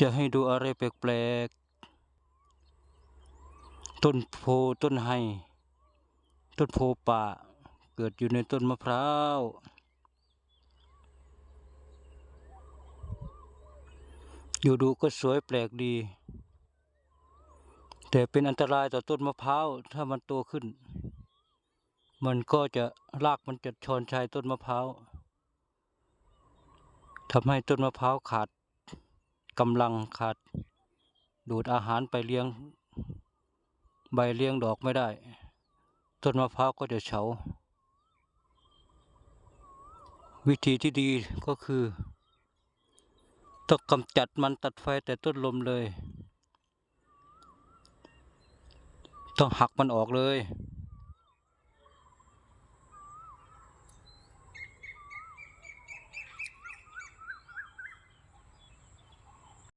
จะให้ดูอะไรแปลกๆ ต้นโพต้นไฮต้นโพป่า เกิดอยู่ในต้นมะพร้าว อยู่ดูก็สวยแปลกดี แต่เป็นอันตรายต่อต้นมะพร้าว ถ้ามันโตขึ้น มันก็จะรากมันจะชอนชายต้นมะพร้าวทำให้ต้นมะพร้าวขาด กำลังขาด ดูดอาหารไปเลี้ยง ใบเลี้ยงดอกไม่ได้ ต้นมะพร้าวก็จะเฉา วิธีที่ดีก็คือต้องกำจัดมันตัดไฟแต่ต้นลมเลย ต้องหักมันออกเลย